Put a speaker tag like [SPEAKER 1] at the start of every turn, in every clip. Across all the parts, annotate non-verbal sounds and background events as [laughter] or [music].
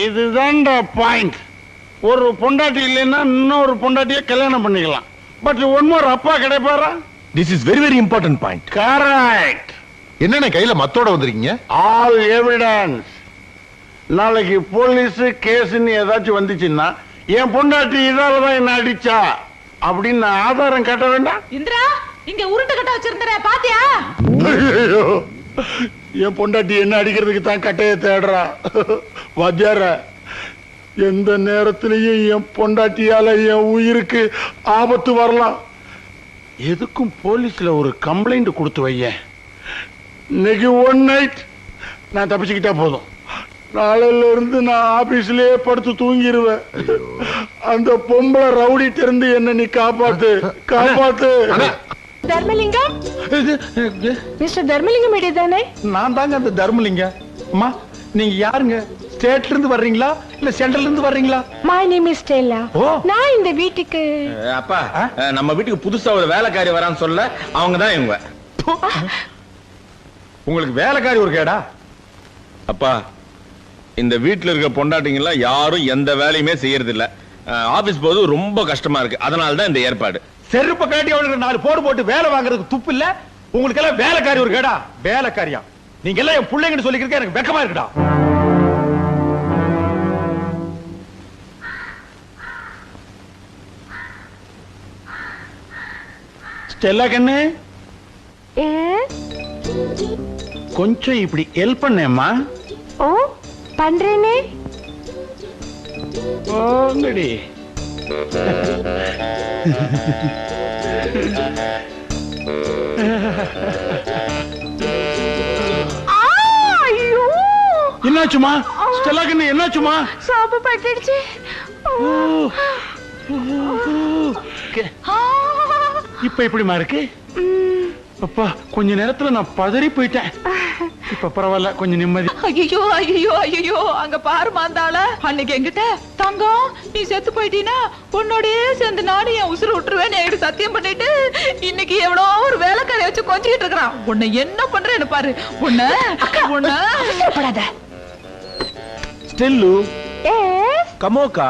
[SPEAKER 1] இதுதான்டா பாயிண்ட் ஒரு பொண்டாட்டி இல்லைன்னா இன்னொரு பொண்டாட்டியை கல்யாணம் பண்ணிக்கலாம். பட் ஒன் மோர் அப்பா கிடைப்பாரா?
[SPEAKER 2] This is very very important point
[SPEAKER 1] correct
[SPEAKER 3] என்னண்ணே கையில மத்தோட வந்திருக்கீங்க?
[SPEAKER 1] ஆல் எவிடன்ஸ் நாளைக்கு போலீஸ் கேஸ்ன்னு ஏதாச்சும் வந்துச்சுன்னா என் பொண்டாட்டி இதால தான் என்ன அடிச்சா? அப்படின்னு நான் ஆதாரம் காட்ட வேண்டாம்.
[SPEAKER 4] இந்திரா இங்க உருட்டு கட்ட வச்சிருந்தற பாத்தியா?
[SPEAKER 1] என் பொண்டாட்டி என்ன அடிக்கிறதுக்கு தான் கட்டையை தேடுறா? வாத்தியார எந்த நேரத்திலையும் என் பொண்டாட்டியால என் உயிருக்கு ஆபத்து வரலாம். எதுக்கும் போலீஸ்ல ஒரு கம்ப்ளைண்ட் கொடுத்து வையேன். இன்னைக்கு ஒன் நைட் நான் தப்பிச்சுக்கிட்டா போதும். நாளையில இருந்து நான் ஆபீஸ்லயே படுத்து தூங்கிடுவேன் அந்த பொம்பளை ரவுடிட்ட இருந்து என்ன நீ காப்பாத்து காப்பாத்து.
[SPEAKER 5] தர்மலிங்கம்? மிஸ்டர் தர்மலிங்கம் ஐடி தானே
[SPEAKER 2] நான் தாங்க அந்த தர்மலிங்க. அம்மா நீங்க யாருங்க? ஸ்டேட்ல இருந்து வர்றீங்களா? இல்ல சென்ட்ரல்ல இருந்து வர்றீங்களா?
[SPEAKER 5] My name is Stella
[SPEAKER 2] oh.
[SPEAKER 5] நான் இந்த வீட்டுக்கு
[SPEAKER 6] அப்பா நம்ம வீட்டுக்கு புதுசா ஒரு வேலைக்காரி வரான்னு சொல்ல அவங்க தான் இவங்க.
[SPEAKER 2] உங்களுக்கு வேலைக்காரி ஒரு கேடா?
[SPEAKER 6] அப்பா இந்த வீட்டுல இருக்க பொண்டாட்டிங்க எல்லாம் யாரும் எந்த வேலையுமே செய்யறது இல்ல ஆபீஸ் போது ரொம்ப கஷ்டமா இருக்கு. அதனால தான் இந்த ஏற்பாடு.
[SPEAKER 2] செருப்ப காட்டி அவளுக்கு நாலு போடு போட்டு வேலை வாங்குறதுக்கு துப்பு இல்ல? உங்களுக்கு எல்லாம் வேலைக்காரி ஒரு கேடா. வேலைக்காரியா. நீங்க எல்லாம் என் பிள்ளைங்கன்னு சொல்லிக்கிறதுக்கு எனக்கு வெக்கமா இருக்குடா.
[SPEAKER 1] ஸ்டெல்லா கண்ணு. கொஞ்சம் இப்படி ஹெல்ப் பண்ணேம்மா.
[SPEAKER 5] ஓ பண்றேனே.
[SPEAKER 1] போங்கடி என்னாச்சுமா? ஸ்டெல்லா கண்ணு என்னாச்சுமா?
[SPEAKER 5] சோப்பு பட்டுடுச்சு.
[SPEAKER 1] இப்ப எப்படிமா இருக்கு? அப்பா கொஞ்ச நேரத்துல நான் பதறி போயிட்டேன். இப்ப பரவாயில்ல கொஞ்சம் நிம்மதி.
[SPEAKER 4] ஐயோ ஐயோ ஐயோ அங்க பாரு மாந்தாள. அன்னைக்கு என்கிட்ட தங்கம் நீ செத்து போயிட்டீனா உன்னோடயே சேர்ந்து நானும் என் உசுறு விட்டுருவேன் என்கிட்ட சத்தியம் பண்ணிட்டு இன்னைக்கு எவ்வளோ ஒரு வேலைக்காரை வச்சு கொஞ்சிட்டு இருக்கிறான். உன்னை என்ன பண்றேன்னு பாரு. உன்னை உன்னை
[SPEAKER 5] அவசரப்படாத
[SPEAKER 2] ஸ்டெல்லு. கமோக்கா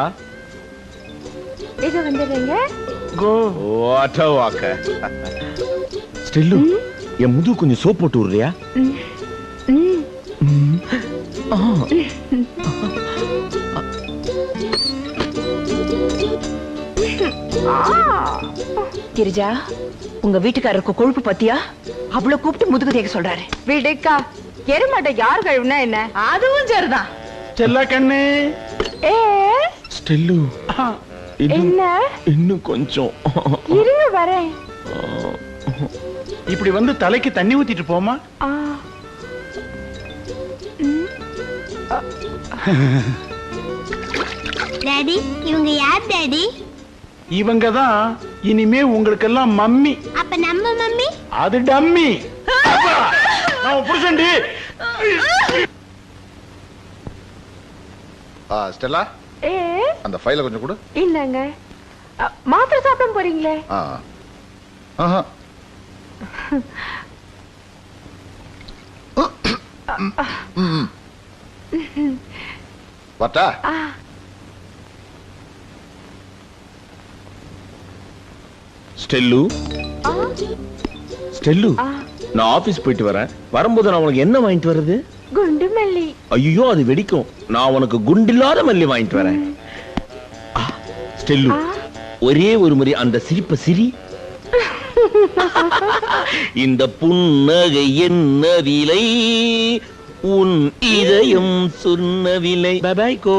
[SPEAKER 5] இது வந்துடுறீங்க
[SPEAKER 1] கோ
[SPEAKER 6] வாட்ட வாக்க
[SPEAKER 2] ஸ்டெல்லு என் முது கொஞ்சம் சோப் போட்டு விடுறியா?
[SPEAKER 7] கிரிஜா உங்க வீட்டுக்காரருக்கு கொழுப்பு பத்தியா? அவ்வளவு கூப்பிட்டு முதுகு தேக்க சொல்றாரு.
[SPEAKER 5] விடுக்கா எருமாட்டை யார் கழுவுனா என்ன?
[SPEAKER 4] அதுவும் சரிதான்.
[SPEAKER 1] ஸ்டெல்லா கண்ணு.
[SPEAKER 5] எஸ்
[SPEAKER 2] ஸ்டெல்லு.
[SPEAKER 5] என்ன?
[SPEAKER 2] இன்னும் கொஞ்சம்.
[SPEAKER 5] இருங்க வரேன்.
[SPEAKER 1] இப்படி வந்து தலைக்கு தண்ணி ஊத்திட்டு போமா?
[SPEAKER 8] டாடி இவங்க யார் டாடி
[SPEAKER 1] இவங்க தான் இனிமே உங்களுக்கெல்லாம் மம்மி.
[SPEAKER 8] அப்ப நம்ம மம்மி?
[SPEAKER 1] அது டம்மி. அப்பா, நான் புருஷன்டி
[SPEAKER 3] ஆ, ஸ்டெல்லா
[SPEAKER 5] எஸ்
[SPEAKER 3] அந்த ஃபைலை கொஞ்சம் கொடு.
[SPEAKER 5] இல்லங்க. மாத்திரை சாப்பிட போறீங்களே?
[SPEAKER 3] ஆ. ஆஹா. ம். வரட்டா
[SPEAKER 6] ஸ்டெல்லு. ஸ்டெல்லு நான் ஆபீஸ் போயிட்டு வரேன். வரும்போது நான் உனக்கு என்ன வாங்கிட்டு வர்றது?
[SPEAKER 5] குண்டு மல்லி.
[SPEAKER 6] ஐயோ அது வெடிக்கும். நான் உனக்கு குண்டில்லாத மல்லி வாங்கிட்டு வரேன். ஸ்டெல்லு. ஒரே ஒரு முறை அந்த சிரிப்ப சிரி. [laughs] இந்த புன்னகை என்ன விலை? உன் இதயம் சொன்ன விலை பபாய் கோ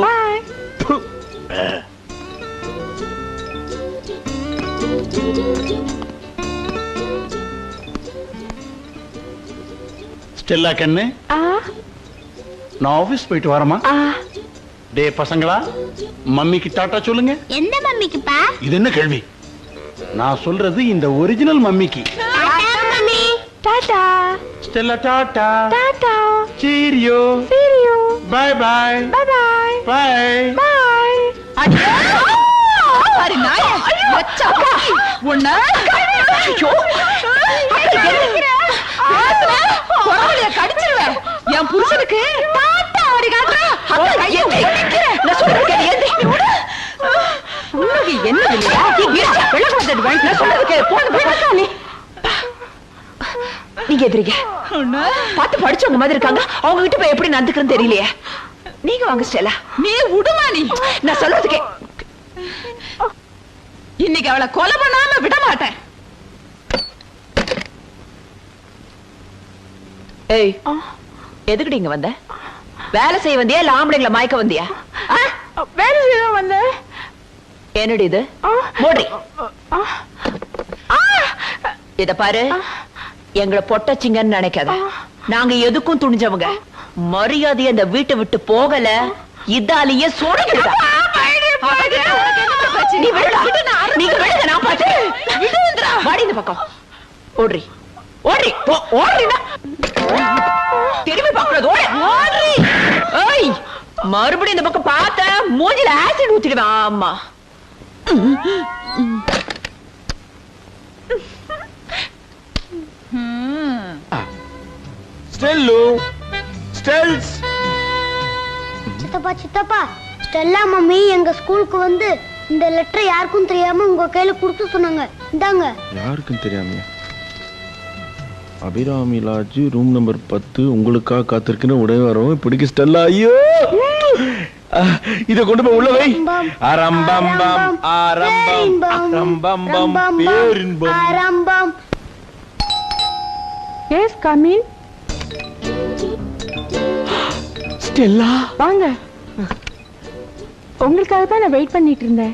[SPEAKER 1] ஸ்டெல்லா கண்ணு.
[SPEAKER 5] ஆ.
[SPEAKER 1] நான் ஆபீஸ் போயிட்டு வரமா
[SPEAKER 5] ஆ.
[SPEAKER 1] டே பசங்களா மம்மிக்கு டாட்டா சொல்லுங்க.
[SPEAKER 8] எந்த மம்மிக்குப்பா?
[SPEAKER 1] இது என்ன கேள்வி? நான் சொல்றது இந்த original மம்மிக்கு.
[SPEAKER 8] Tata mummy.
[SPEAKER 5] Tata
[SPEAKER 1] Stella tata.
[SPEAKER 5] Tata
[SPEAKER 1] cheerio
[SPEAKER 5] cheerio
[SPEAKER 1] bye bye
[SPEAKER 5] bye bye
[SPEAKER 1] bye
[SPEAKER 5] bye
[SPEAKER 4] பாரு நாய வச்சா உன்னை ஐயோ கடிச்சிருவேன் என் புருஷனுக்கு டாட்டா வாடி காட்டுறா
[SPEAKER 7] அக்கா, எந்திரி. நான் சொல்றது கேளு, எந்திரி. உனக்கு என்ன இல்லையா? வாங்கி, நான் சொல்றது கேளு. போன போய் எதிரிங்க. பார்த்து படிச்சவங்க மாதிரி இருக்காங்க. அவங்க கிட்ட போய் எப்படி நடந்துக்கிறேன்னு தெரியலையே. நீங்க வாங்க ஸ்டெல்லா
[SPEAKER 4] நீ விடுமா நீ
[SPEAKER 7] நான் சொல்றதுக்கே
[SPEAKER 4] இன்னைக்கு அவளை கொலை பண்ணாம விட மாட்டேன்.
[SPEAKER 7] ஏய் எதுக்குடி இங்க வந்த? வேலை செய்ய வந்தியா இல்ல ஆம்பளைங்களை மயக்க வந்தியா?
[SPEAKER 5] வேலை செய்ய வந்தேன்
[SPEAKER 7] என்னடி இது? மூடி இத பாரு. எங்களை பொட்டச்சிங்கன்னு நினைக்காத. நாங்க எதுக்கும் துணிஞ்சவங்க. மரியாதையை அந்த வீட்டை விட்டு போகல. இதாலேயே சோடிக்கிடுதா நீ விடுடா. நீங்க விடுங்க நான் பாத்து வாடி இந்த பக்கம். ஓடுறி. ஓடுறி. ஓடுறினா திரும்பி பார்க்கறது. ஓடு. ஏய் மறுபடியும் இந்த பக்கம் பார்த்த மூஞ்சில ஆசிட் ஊத்திடுவேன். ஆமா.
[SPEAKER 9] ஸ்டெல்லு. ஸ்டெல்ஸ்.
[SPEAKER 8] சித்தப்பா சித்தப்பா. ஸ்டெல்லா மம்மி எங்க ஸ்கூலுக்கு வந்து இந்த லெட்டர் யாருக்கும் தெரியாம உங்க கையில கொடுத்து சொன்னாங்க. இந்தாங்க.
[SPEAKER 9] யாருக்கும் தெரியாம அபிராமி லாட்ஜ் ரூம் நம்பர் பத்து. உங்களுக்காக காத்திருக்குன்னு உடனே வரவும் பிடிக்க ஸ்டெல்லா ஐயோ! இத கொண்டு போய் உள்ள வை. அரம்பம்பம் ஆரம்பம். அரம்பம்பம் பேரின்பம்.
[SPEAKER 8] ஆரம்பம்.
[SPEAKER 5] எஸ் கமின்
[SPEAKER 6] ஸ்டெல்லா
[SPEAKER 5] வாங்க. உங்களுக்காக தான் நான் வெயிட் பண்ணிட்டு இருந்தேன்.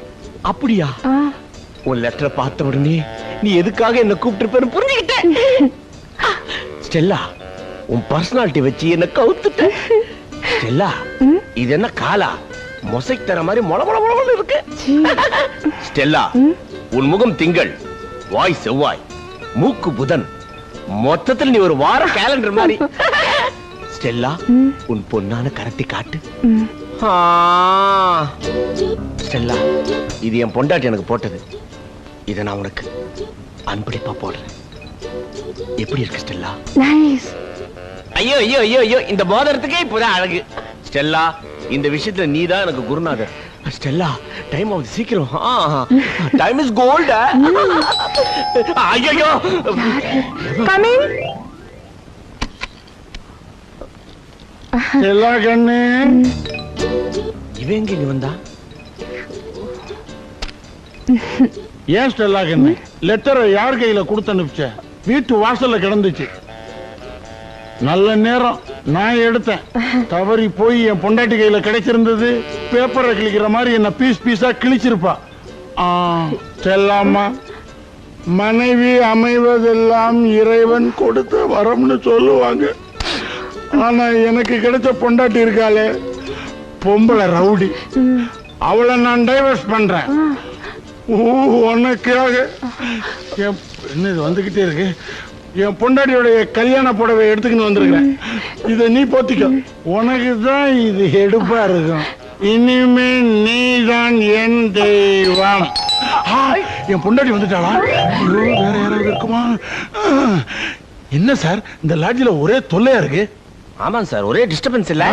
[SPEAKER 6] அப்படியா? உன் லெட்டரை பார்த்த உடனே நீ எதுக்காக என்ன கூப்பிட்டு புரிஞ்சுக்கிட்ட ஸ்டெல்லா உன் பர்சனாலிட்டி வச்சு என்ன கவுத்துட்ட. ஸ்டெல்லா இது என்ன காலா? மொசைக் தர மாதிரி மொள மொள மொளன்னு இருக்கு. ஸ்டெல்லா உன் முகம் திங்கள் வாய் செவ்வாய் மூக்கு புதன். மொத்தத்தில் நீ ஒரு வார கேலண்டர் மாதிரி. [laughs] ஸ்டெல்லா உன் பொன்னான கரத்தை காட்டு. ஸ்டெல்லா இது என் பொண்டாட்டி எனக்கு போட்டது. இதை நான் உனக்கு அன்பளிப்பா போடுறேன். எப்படி இருக்கு ஸ்டெல்லா? ஐயோ ஐயோ ஐயோ ஐயோ இந்த மோதிரத்துக்கே இப்பதான் அழகு. ஸ்டெல்லா இந்த விஷயத்துல நீ தான் எனக்கு குருநாதர். ஸ்டெல்லா டைம் ஆகுது சீக்கிரம். டைம் இஸ் கோல்ட் ஐயோ
[SPEAKER 5] கமின்
[SPEAKER 1] எல்லா கண்ணு.
[SPEAKER 6] இவன் எங்க இங்க வந்தா?
[SPEAKER 1] ஏன் ஸ்டெல்லா கண்ணு? லெட்டரை யார் கையில கொடுத்து அனுப்பிச்ச? வீட்டு வாசல்ல கிடந்துச்சு. நல்ல நேரம். நான் எடுத்தேன். தவறி போய் என் பொண்டாட்டி கையில கிடைச்சிருந்தது பேப்பரை கிழிக்கிற மாதிரி என்ன பீஸ் பீஸா கிழிச்சிருப்பா. ஸ்டெல்லாம்மா மனைவி அமைவதெல்லாம் இறைவன் கொடுத்த வரம்னு சொல்லுவாங்க. ஆனா எனக்கு கிடைச்ச பொண்டாட்டி இருக்காளே. பொம்பளை ரவுடி. அவளை நான் டைவர்ஸ் பண்றேன். உனக்காக. என் என்ன இது வந்துகிட்டே இருக்கு? என் பொண்டாட்டியோடைய கல்யாண புடவை எடுத்துக்கின்னு வந்திருக்கிறேன். இதை நீ போத்திக்க. உனக்கு தான் இது எடுப்பா இருக்கும். இனிமே நீதான் என் தெய்வம். என் பொண்டாட்டி வந்துட்டாளா? வேற யாராவது இருக்குமா? என்ன சார்? இந்த லாட்ஜில ஒரே தொல்லையா இருக்கு?
[SPEAKER 6] ஆமாங்க சார் ஒரே டிஸ்டர்பன்ஸ் இல்ல.